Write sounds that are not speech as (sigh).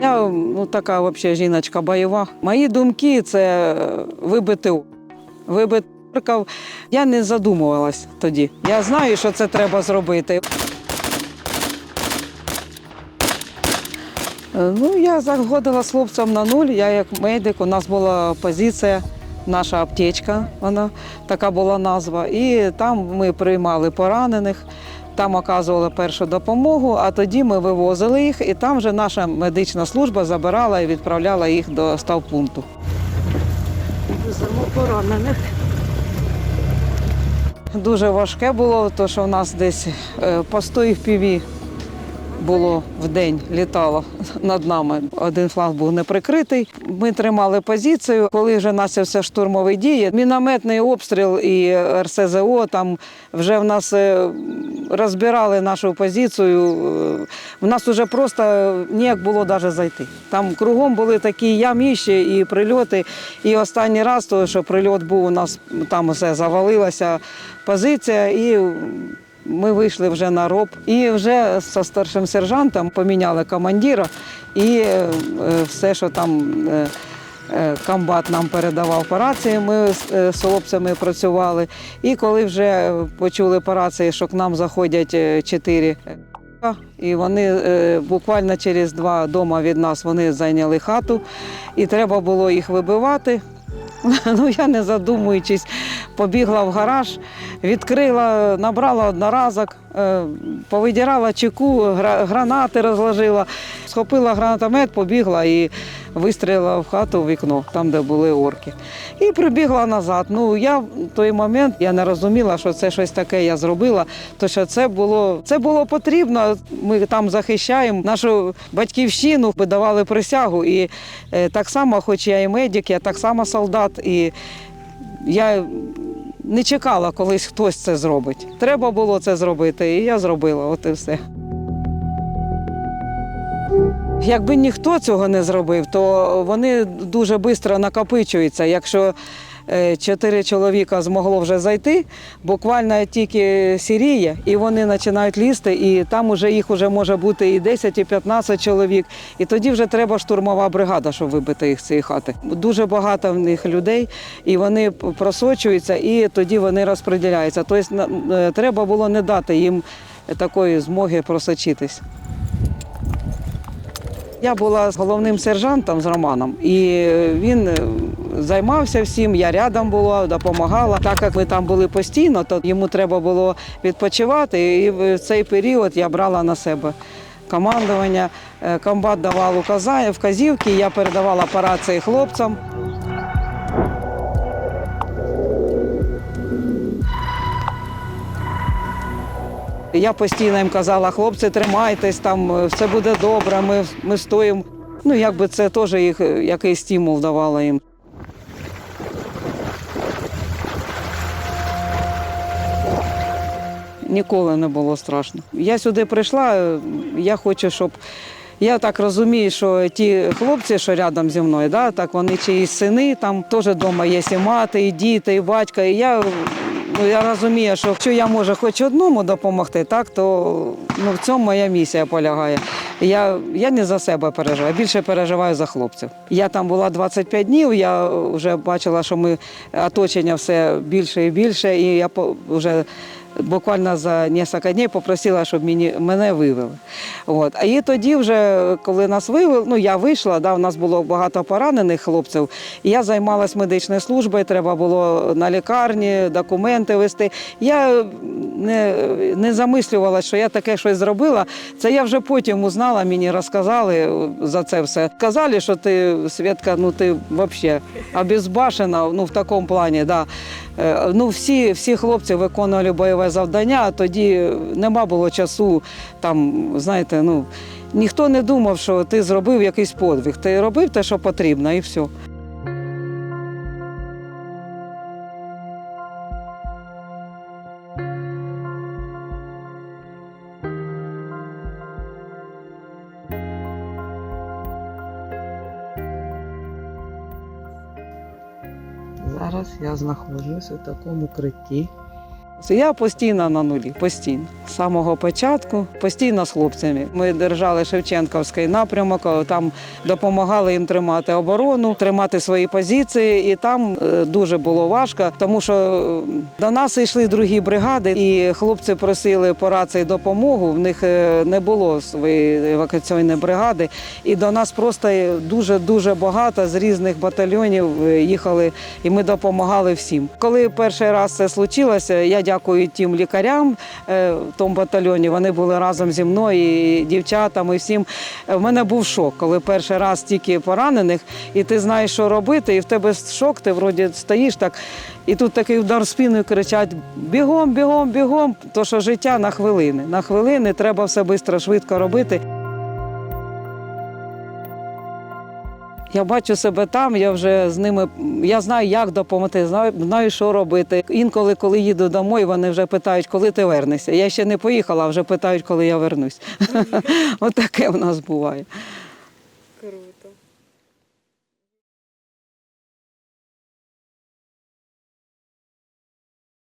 Я ну, така взагалі жіночка бойова. Мої думки це вибити о- вибити орків. Я не задумувалась тоді. Я знаю, що це треба зробити. Е, Ну, я заходила з хлопцем на нуль. Я як медик, у нас була позиція, наша аптечка, вона така була назва. І там ми приймали поранених, там оказували першу допомогу, а тоді ми вивозили їх, і там вже наша медична служба забирала і відправляла їх до ставпункту. Веземо поранених. Дуже важке було, тому що в нас десь е, по 100 FPV було в день, літало над нами. Один флаг був не прикритий. Ми тримали позицію. Коли вже почався штурмові дії, мінометний обстріл і РСЗО, там вже в нас е, розбирали нашу позицію. Е, В нас вже просто ніяк було навіть зайти. Там кругом були такі яміщі і прильоти. І останній раз, то, що прильот був, у нас там все завалилася позиція, і ми вийшли вже на роб. І вже зі старшим сержантом поміняли командира, і е, все, що там. Е, е, Комбат нам передавав по рації, ми з е, хлопцями працювали. І коли вже почули по рації, що к нам заходять е, чотири е, і вони е, буквально через два дома від нас вони зайняли хату, і треба було їх вибивати. (laughs) Ну, я не задумуючись, побігла в гараж, відкрила, набрала одноразок, е, повидірала чеку, гранати розложила, схопила гранатомет, побігла і вистрілила в хату в вікно, там, де були орки. І прибігла назад. Ну, я в той момент я не розуміла, що це щось таке я зробила, то що це було, це було потрібно. Ми там захищаємо нашу батьківщину, ми давали присягу. І е, так само, хоч я і медик, я так само солдат. І я не чекала, колись хтось це зробить. Треба було це зробити, і я зробила, от і все. Якби ніхто цього не зробив, то вони дуже швидко накопичуються. Якщо чотири чоловіка змогло вже зайти, буквально тільки сіріє, і вони починають лізти, і там уже їх вже може бути і 10, і 15 чоловік. І тоді вже треба штурмова бригада, щоб вибити їх з цієї хати. Дуже багато в них людей, і вони просочуються, і тоді вони розподіляються. Тобто е, треба було не дати їм такої змоги просочитись. Я була з головним сержантом з Романом, і він е, займався всім. Я рядом була, допомагала. Так як ми там були постійно, то йому треба було відпочивати. І в цей період я брала на себе командування. Е, Комбат давав вказівки, я передавала по рації хлопцям. Я постійно їм казала, хлопці, тримайтесь, там е, все буде добре, ми, ми стоїмо. Ну, якби це теж їх е, якийсь стимул давало їм. Ніколи не було страшно. Я сюди прийшла, я хочу, щоб. Я так розумію, що ті хлопці, що рядом зі мною, да, так вони чиїсь сини, там теж вдома є і мати, і діти, і батько. І я, ну, я розумію, що якщо я можу хоч одному допомогти, так, то ну, в цьому моя місія полягає. Я, я не за себе переживаю, більше переживаю за хлопців. Я там була 25 днів, я вже бачила, що ми оточення все більше і більше, і я вже буквально за кілька днів попросила, щоб мені, мене вивели. От. І тоді, вже, коли нас вивели, ну я вийшла, да, у нас було багато поранених хлопців, і я займалась медичною службою, треба було на лікарні документи вести. Я не, не замислювалася, що я таке щось зробила. Це я вже потім узнала, мені розказали за це все. Казали, що ти, Свідка, ну ти взагалі обезбашена, ну в такому плані, да. Е, Ну, всі, всі хлопці виконували бойове завдання, а тоді нема було часу там, знаєте, ну ніхто не думав, що ти зробив якийсь подвиг. Ти робив те, що потрібно, і все. Зараз я знаходжусь у такому укритті. Я постійно на нулі, постійно. З самого початку, постійно з хлопцями. Ми держали Шевченківський напрямок, там допомагали їм тримати оборону, тримати свої позиції. І там е, дуже було важко, тому що е, до нас йшли другі бригади, і хлопці просили по рації допомогу. В них е, не було своєї евакуаційної бригади. І до нас просто дуже дуже багато з різних батальйонів е, їхали, і ми допомагали всім. Коли перший раз це случилося, я дякую тим лікарям е, в тому батальйоні. Вони були разом зі мною, і дівчатам, і всім. Е, В мене був шок, коли перший раз тільки поранених, і ти знаєш, що робити, і в тебе шок, ти вроді стоїш так. І тут такий удар і кричать: бігом, бігом, бігом. То що життя на хвилини. На хвилини треба все швидко, швидко робити. Я бачу себе там, я вже з ними, я знаю, як допомогти, знаю, знаю, що робити. Інколи, коли їду домой, вони вже питають, коли ти вернешся. Я ще не поїхала, а вже питають, коли я вернусь. (laughs) Отаке в нас буває.